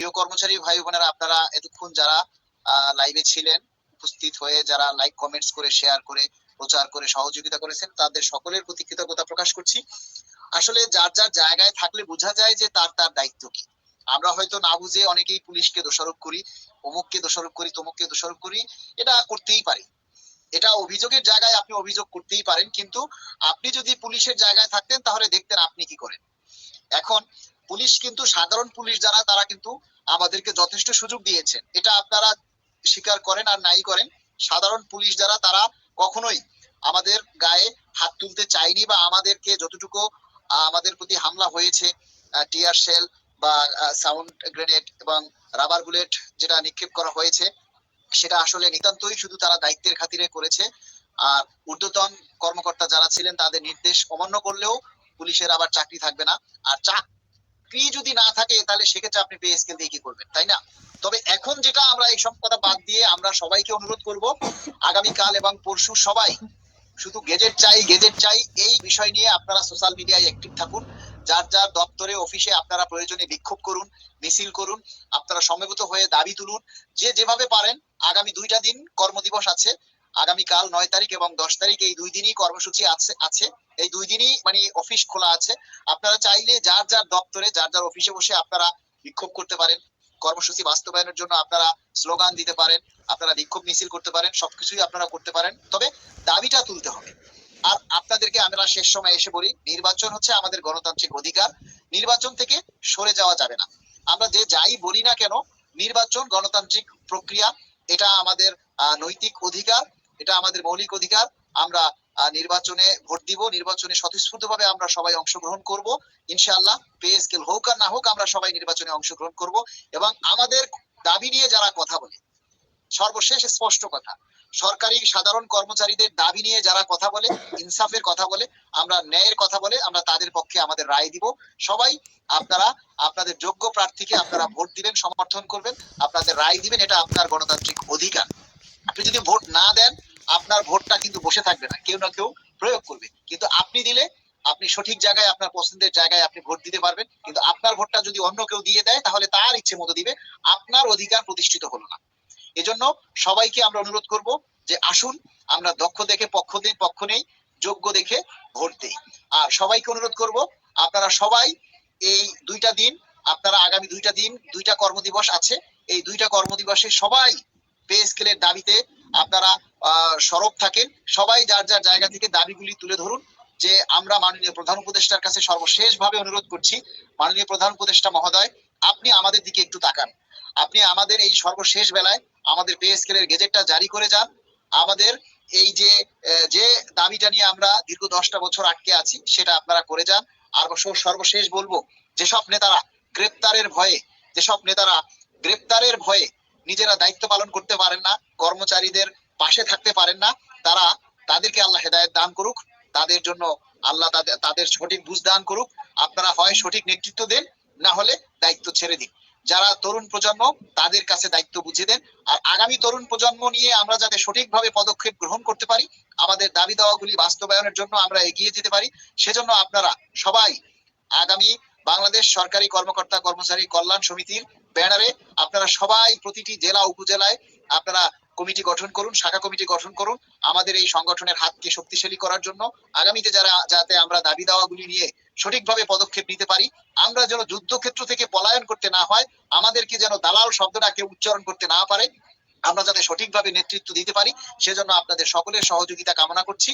প্রিয় কর্মচারী ভাই বোনেরা, আপনারা এতক্ষণ যারা লাইভে ছিলেন, উপস্থিত হয়ে যারা লাইক কমেন্টস করে শেয়ার করে, প্রচার করে, সহযোগিতা করেছেন, তাদের সকলের প্রতি কৃতজ্ঞতা প্রকাশ করছি। আসলে যার যার জায়গায় থাকলে বোঝা যায় যে তার তার দায়িত্ব কি। আমরা হয়তো না বুঝে অনেকেই পুলিশকে দোষারোপ করি, অমুককে দোষারোপ করি, তমুককে দোষারোপ করি, এটা করতেই পারি। এটা অভিযোগের জায়গায় আপনি অভিযোগ করতেই পারেন, কিন্তু আপনি যদি পুলিশের জায়গায় থাকতেন, তাহলে দেখতেন আপনি কি করেন। এখন পুলিশ কিন্তু সাধারণ পুলিশ যারা, তারা কিন্তু আমাদেরকে যথেষ্ট সুযোগ দিয়েছেন। এটা আপনারা স্বীকার করেন আর নাই করেন। সাধারণ পুলিশ যারা তারা কখনোই আমাদের গায়ে হাত তুলতে চায়নি বা আমাদেরকে যতটুকু আমাদের প্রতি হামলা হয়েছে টিয়ার শেল বা সাউন্ড গ্রেনেড এবং রাবার বুলেট যেটা নিক্ষেপ করা হয়েছে, সেটা আসলে নিতান্তই শুধু তারা দায়িত্বের খাতিরে করেছে। আর ঊর্ধ্বতন কর্মকর্তা যারা ছিলেন তাদের নির্দেশ অমান্য করলেও পুলিশের আবার চাকরি থাকবে না। আর চাকরি যদি না থাকে, তাহলে সেক্ষেত্রে আপনি পে স্কেল দিয়ে কি করবেন, তাই না? তবে এখন যেটা আমরা এই সব কথা বাদ দিয়ে আমরা সবাইকে অনুরোধ করব, আগামীকাল এবং পরশু সবাই শুধু গেজেট চাই গেজেট চাই, এই বিষয় নিয়ে আপনারা সোশ্যাল মিডিয়ায় অ্যাক্টিভ থাকুন। যার যার দপ্তরে অফিসে আপনারা প্রয়োজনে বিক্ষোভ করুন, মিছিল করুন, আপনারা সমবেত হয়ে দাবি তুলুন, যে যেভাবে পারেন, আগামী দুইটা দিন কর্মদিবস আছে। আগামীকাল নয় তারিখ এবং দশ তারিখ এই দুই দিনই কর্মসূচি আছে আছে। এই দুই দিনই মানে অফিস খোলা আছে। আপনারা চাইলে যার যার দপ্তরে, যার যার অফিসে বসে আপনারা বিক্ষোভ করতে পারেন। কর্মসূচি বাস্তবায়নের জন্য আপনারা স্লোগান দিতে পারেন, আপনারা বিক্ষোভ মিছিল করতে পারেন, সবকিছুই আপনারা করতে পারেন। তবে দাবিটা তুলতে হবে। আর আপনাদেরকে আমরা শেষ সময় এসে বলি, নির্বাচন হচ্ছে আমাদের গণতান্ত্রিক অধিকার। নির্বাচন থেকে সরে যাওয়া যাবে না। আমরা যে যাই বলি না কেন, নির্বাচন গণতান্ত্রিক প্রক্রিয়া, এটা আমাদের নৈতিক অধিকার। এটা আমাদের মৌলিক অধিকার। আমরা নির্বাচনে ভোট দিব, নির্বাচনে স্বতঃস্ফূর্তভাবে আমরা সবাই অংশগ্রহণ করব। ইনশাআল্লাহ পে স্কেল হোক আর না হোক, আমরা সবাই নির্বাচনে অংশগ্রহণ করব এবং আমাদের দাবি নিয়ে যারা কথা বলে, সর্বশেষ স্পষ্ট কথা, সরকারি সাধারণ কর্মচারীদের দাবি নিয়ে যারা কথা বলে, ইনসাফের কথা বলে, আমরা ন্যায়ের কথা বলে, আমরা তাদের পক্ষে আমাদের রায় দিব। সবাই আপনারা, আপনাদের যোগ্য প্রার্থীকে আপনারা ভোট দিবেন, সমর্থন করবেন, আপনাদের রায় দিবেন, এটা আপনার গণতান্ত্রিক অধিকার। আপনি যদি ভোট আপনার ভোটটা কিন্তু বসে থাকবে না, কেউ না কেউ প্রয়োগ করবে। কিন্তু আপনি দিলে, আপনি সঠিক জায়গায় আপনার পছন্দের জায়গায় আপনি ভোট দিতে পারবেন, কিন্তু আপনার ভোটটা যদি অন্য কেউ দিয়ে দেয়, তাহলে তার ইচ্ছে মতো দিবে, আপনার অধিকার প্রতিষ্ঠিত হলো না। এজন্য সবাইকে আমরা অনুরোধ করব যে আসুন, আমরা দক্ষ দেখে, পক্ষ দিন পক্ষ নেই, যোগ্য দেখে ভোট দেই। আর সবাইকে অনুরোধ করব, আপনারা সবাই এই দুইটা দিন, আপনারা আগামী দুইটা দিন, দুইটা কর্মদিবস আছে। এই দুইটা কর্মদিবসে সবাই পে স্কেলের দাবিতে আপনারা সরব থাকেন। সবাই যার যার জায়গা থেকে দাবিগুলি তুলে ধরুন, যে আমরা মাননীয় প্রধান উপদেষ্টার কাছে সর্বশেষ ভাবে অনুরোধ করছি, মাননীয় প্রধান উপদেষ্টা মহোদয়, আপনি আমাদের দিকে একটু তাকান। আপনি আমাদের এই সর্বশেষ বেলায় আমাদের পে স্কেলের গেজেটটা জারি করে যান। আমাদের এই যে যে দাবিটা নিয়ে আমরা দীর্ঘ দশটা বছর আটকে আছি, সেটা আপনারা করে যান। আর সর্বশেষ বলব, যেসব নেতারা গ্রেপ্তারের ভয়ে, যেসব নেতারা গ্রেপ্তারের ভয়ে নিজেরা দায়িত্ব পালন করতে পারেন না, কর্মচারীদের পাশে থাকতে পারেন না, তারা তাদেরকে আল্লাহ হেদায়েত দান করুক, তাদের জন্য আল্লাহ তাদের সঠিক বুঝ দান করুক, আপনারা হয় সঠিক নেতৃত্ব দেন, না হলে দায়িত্ব ছেড়ে দিন। যারা তরুণ প্রজন্ম, তাদের কাছে দায়িত্ব বুঝিয়ে দেন, আর আগামী তরুণ প্রজন্ম নিয়ে আমরা যাতে সঠিকভাবে পদক্ষেপ গ্রহণ করতে পারি, আমাদের দাবি দাওয়াগুলি বাস্তবায়নের জন্য আমরা এগিয়ে যেতে পারি। সেজন্য আপনারা সবাই আগামী বাংলাদেশ সরকারি কর্মকর্তা কর্মচারী কল্যাণ সমিতির ব্যানারে আপনারা সবাই প্রতিটি জেলা, উপজেলায় আপনারা কমিটি গঠন করুন, শাখা কমিটি গঠন করুন। আমাদের এই সংগঠনের হাতকে শক্তিশালী করার জন্য আগামীতে যারা, যাতে আমরা দাবি দাওয়াগুলি নিয়ে সঠিকভাবে পদক্ষেপ নিতে পারি, আমরা যেন যুদ্ধক্ষেত্র থেকে পলায়ন করতে না হয়, আমাদেরকে যেন দালাল শব্দটা কেউ উচ্চারণ করতে না পারে, আমরা যাতে সঠিকভাবে নেতৃত্ব দিতে পারি, সেজন্য আপনাদের সকলের সহযোগিতা কামনা করছি।